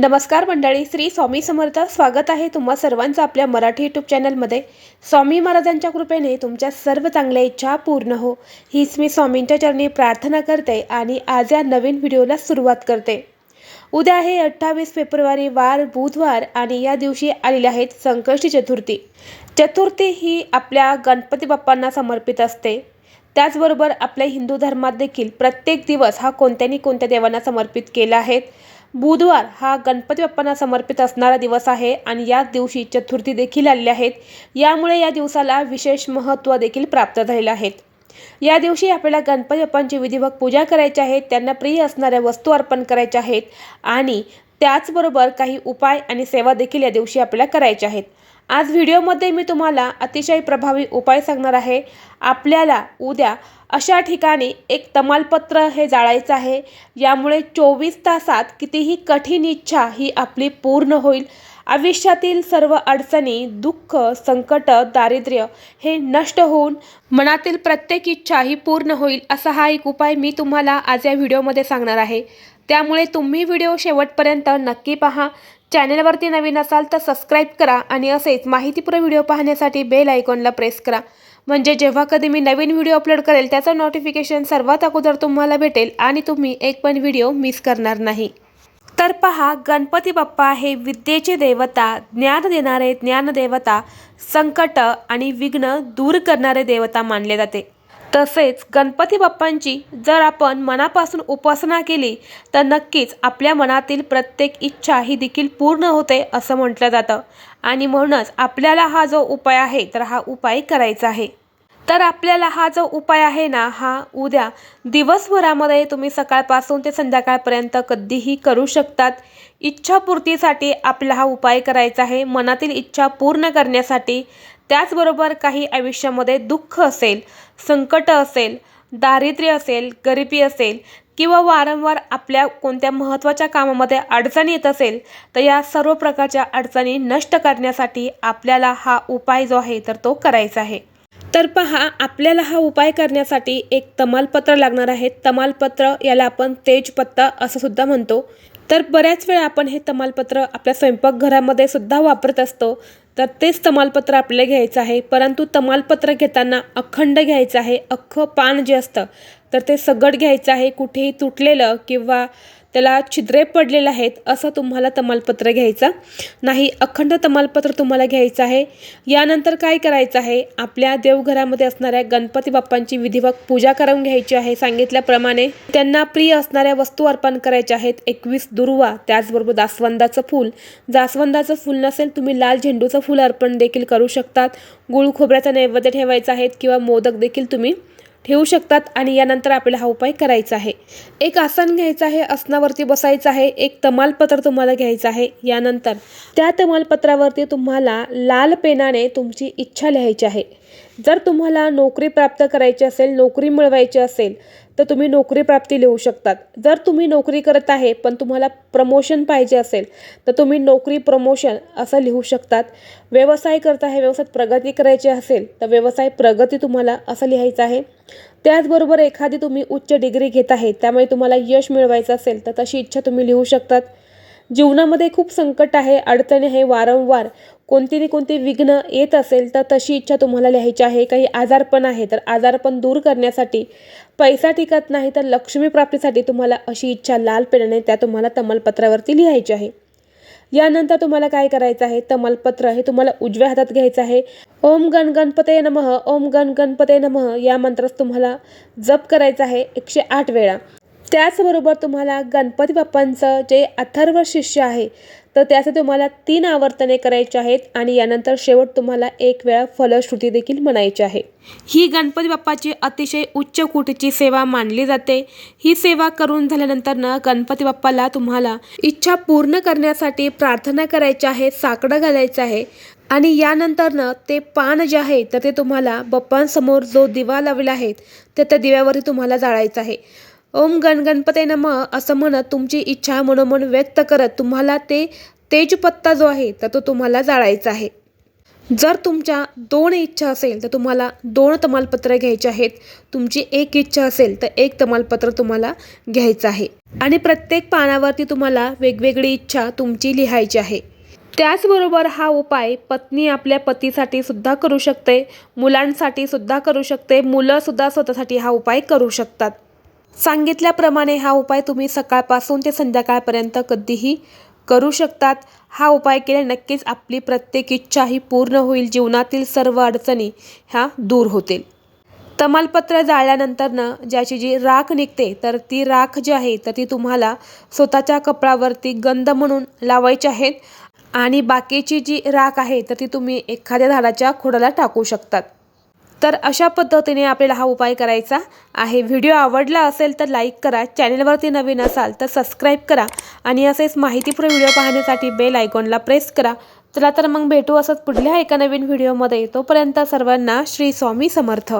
नमस्कार मंडळी श्री स्वामी समर्थ स्वागत आहे तुम्हा सर्वांचं आपल्या मराठी यूट्यूब चॅनलमध्ये स्वामी महाराजांच्या कृपेने तुमच्या सर्व चांगल्या इच्छा पूर्ण हो. हीच मी स्वामींच्या चरणी प्रार्थना करते आणि आज या नवीन व्हिडिओला सुरुवात करते. उद्या आहे अठ्ठावीस फेब्रुवारी वार बुधवार आणि या दिवशी आलेले आहेत संकष्टी चतुर्थी. चतुर्थी ही आपल्या गणपती बाप्पांना समर्पित असते. त्याचबरोबर आपल्या हिंदू धर्मात देखील प्रत्येक दिवस हा कोणत्यानी कोणत्या देवांना समर्पित केला आहे. बुधवार हा गणपती बाप्पांना समर्पित असणारा दिवस आहे आणि याच दिवशी चतुर्थी देखील आलेल्या आहेत. यामुळे या दिवसाला विशेष महत्त्व देखील प्राप्त झालेलं आहे. या दिवशी आपल्याला गणपती बाप्पांची विधिवत पूजा करायची आहे त्यांना प्रिय असणाऱ्या वस्तू अर्पण करायच्या आहेत आणि त्याचबरोबर काही उपाय आणि सेवा देखील या दिवशी आपल्याला करायच्या आहेत. आज व्हिडिओमध्ये मी तुम्हाला अतिशय प्रभावी उपाय सांगणार आहे. आपल्याला उद्या अशा ठिकाणी एक तमालपत्र हे जाळायचं आहे. यामुळे चोवीस तासात कितीही कठीण इच्छा ही आपली पूर्ण होईल. आयुष्यातील सर्व अडचणी दुःख संकट दारिद्र्य हे नष्ट होऊन मनातील प्रत्येक इच्छा ही पूर्ण होईल असा हा एक उपाय मी तुम्हाला आज या व्हिडिओमध्ये सांगणार आहे. त्यामुळे तुम्ही व्हिडिओ शेवटपर्यंत नक्की पहा. चॅनलवरती नवीन असाल तर सबस्क्राईब करा आणि असेच माहितीपूर्ण व्हिडिओ पाहण्यासाठी बेल आयकॉनला प्रेस करा. म्हणजे जेव्हा कधी मी नवीन व्हिडिओ अपलोड करेल त्याचं नोटिफिकेशन सर्वात अगोदर तुम्हाला भेटेल आणि तुम्ही एक पण व्हिडिओ मिस करणार नाही. तर पहा गणपती बाप्पा हे विद्येचे देवता ज्ञान देणारे ज्ञानदेवता संकट आणि विघ्न दूर करणारे देवता मानले जाते. तसेच गणपती बाप्पांची जर आपण मनापासून उपासना केली तर नक्कीच आपल्या मनातील प्रत्येक इच्छा ही देखील पूर्ण होते असं म्हटलं जातं. आणि म्हणूनच आपल्याला हा जो उपाय आहे तर हा उपाय करायचा आहे. तर आपल्याला हा जो उपाय आहे ना हा उद्या दिवसभरामध्ये तुम्ही सकाळपासून ते संध्याकाळपर्यंत कधीही करू शकतात. इच्छापूर्तीसाठी आपला हा उपाय करायचा आहे. मनातील इच्छा पूर्ण करण्यासाठी त्याचबरोबर काही आयुष्यामध्ये दुःख असेल संकट असेल दारिद्र्य असेल गरिबी असेल किंवा वारंवार आपल्या कोणत्या महत्त्वाच्या कामामध्ये अडचणी येत असेल तर या सर्व प्रकारच्या अडचणी नष्ट करण्यासाठी आपल्याला हा उपाय जो आहे तर तो करायचा आहे. तर पहा आपल्याला हा उपाय करण्यासाठी एक तमालपत्र लागणार आहे. तमालपत्र याला आपण तेजपत्ता असं सुद्धा म्हणतो. तर बऱ्याच वेळा आपण हे तमालपत्र आपल्या स्वयंपाकघरामध्ये सुद्धा वापरत असतो. तर तेच तमालपत्र आपल्याला घ्यायचं आहे. परंतु तमालपत्र घेताना अखंड घ्यायचं आहे. अख्खं पान जे असतं तर ते सगट घ्यायचं आहे. कुठेही तुटलेलं किंवा त्याला छिद्रे पडलेले आहेत असं तुम्हाला तमालपत्र घ्यायचं. नाही अखंड तमालपत्र तुम्हाला घ्यायचं आहे. यानंतर काय करायचं आहे? आपल्या देवघरामध्ये असणाऱ्या गणपती बाप्पांची विधिवत पूजा करून घ्यायची आहे. सांगितल्याप्रमाणे त्यांना प्रिय असणाऱ्या वस्तू अर्पण करायच्या आहेत. एकवीस दुर्वा त्याचबरोबर जास्वंदाचं फूल. जास्वंदाचं फूल नसेल तुम्ही लाल झेंडूचं फूल अर्पण देखील करू शकतात. गुळ खोबऱ्याचा नैवेद्य ठेवायचा आहे किंवा मोदक देखील तुम्ही ठेवू शकतात आणि यानंतर आपल्याला हा उपाय करायचा आहे. एक आसन घ्यायचं आहे आसनावरती बसायचं आहे एक तमालपत्र तुम्हाला घ्यायचं आहे. यानंतर त्या तमालपत्रावरती तुम्हाला लाल पेनाने तुमची इच्छा लिहायची आहे. जर तुम्हाला नोकरी प्राप्त करायची असेल नोकरी मिळवायची असेल तर तुम्ही नोकरी प्राप्ती लिहू शकतात. जर तुम्ही नोकरी करत आहे पण तुम्हाला प्रमोशन पाहिजे असेल तर तुम्ही नोकरी प्रमोशन असं लिहू शकतात. व्यवसाय करत आहे व्यवसायात प्रगती करायची असेल तर व्यवसाय प्रगती तुम्हाला असं लिहायचं आहे. त्याचबरोबर एखादी तुम्ही उच्च डिग्री घेत आहे त्यामुळे तुम्हाला यश मिळवायचं असेल तर तशी इच्छा तुम्ही लिहू शकतात. जीवनामध्ये खूप संकट आहे अडचणी आहे वारंवार कोणती ना कोणती विघ्न येत असेल तर तशी इच्छा तुम्हाला लिहायची आहे. काही आजारपण आहे तर आजारपण दूर करण्यासाठी पैसा टिकत नाही तर लक्ष्मी प्राप्तीसाठी तुम्हाला अशी इच्छा लाल पेनाने त्या तुम्हाला तमालपत्रावरती लिहायची आहे. यानंतर तुम्हाला काय करायचं आहे? तमालपत्र हे तुम्हाला उजव्या हातात घ्यायचं आहे. ओम गण गणपते नमः ओम गण गणपते नमः या मंत्रास तुम्हाला जप करायचं आहे एकशे आठ वेळा. त्याचबरोबर तुम्हाला गणपती बाप्पांचं जे अथर्व शिष्य आहे तर त्याचं तुम्हाला तीन आवर्तने करायचे आहेत आणि यानंतर शेवट तुम्हाला एक वेळा फलश्रुती देखील म्हणायची आहे. ही गणपती बाप्पाची अतिशय उच्च कोटीची सेवा मानली जाते. ही सेवा करून झाल्यानंतरनं गणपती बाप्पाला तुम्हाला इच्छा पूर्ण करण्यासाठी प्रार्थना करायची आहे साकडं घालायचं आहे आणि यानंतरनं ते पान जे आहे तर ते तुम्हाला बाप्पांसमोर जो दिवा लावला आहे तर त्या दिव्यावरती तुम्हाला जाळायचं आहे. ओम गणगणपते नम असं म्हणत तुमची इच्छा मनोमन व्यक्त करत तुम्हाला ते तेजपत्ता जो आहे तर तो तुम्हाला जाळायचा आहे. जर तुमच्या दोन इच्छा असेल तर तुम्हाला दोन तमालपत्र घ्यायचे आहेत. तुमची एक इच्छा असेल तर एक तमालपत्र तुम्हाला घ्यायचं आहे. आणि प्रत्येक पानावरती तुम्हाला वेगवेगळी इच्छा तुमची लिहायची आहे. त्याचबरोबर हा उपाय पत्नी आपल्या पतीसाठी सुद्धा करू शकते मुलांसाठी सुद्धा करू शकते मुलंसुद्धा स्वतःसाठी हा उपाय करू शकतात. सांगितल्याप्रमाणे हा उपाय तुम्ही सकाळपासून ते संध्याकाळपर्यंत कधीही करू शकतात. हा उपाय केल्या नक्कीच आपली प्रत्येक इच्छा ही पूर्ण होईल. जीवनातील सर्व अडचणी ह्या दूर होतील. तमालपत्र जाळल्यानंतरनं ज्याची जी राख निघते तर ती राख जी आहे तर ती तुम्हाला स्वतःच्या कपडावरती गंध म्हणून लावायची आहेत आणि बाकीची जी राख आहे तर ती तुम्ही एखाद्या झाडाच्या खोडाला टाकू शकतात. तर अशा पद्धतीने आपल्याला हा उपाय करायचा आहे. व्हिडिओ आवडला असेल तर लाईक करा. चॅनलवरती नवीन असाल तर सबस्क्राईब करा आणि असेच माहितीपूर्ण व्हिडिओ पाहण्यासाठी बेल आयकॉनला प्रेस करा. चला तर मग भेटू असंच पुढल्या एका नवीन व्हिडिओमध्ये. तोपर्यंत सर्वांना श्री स्वामी समर्थ.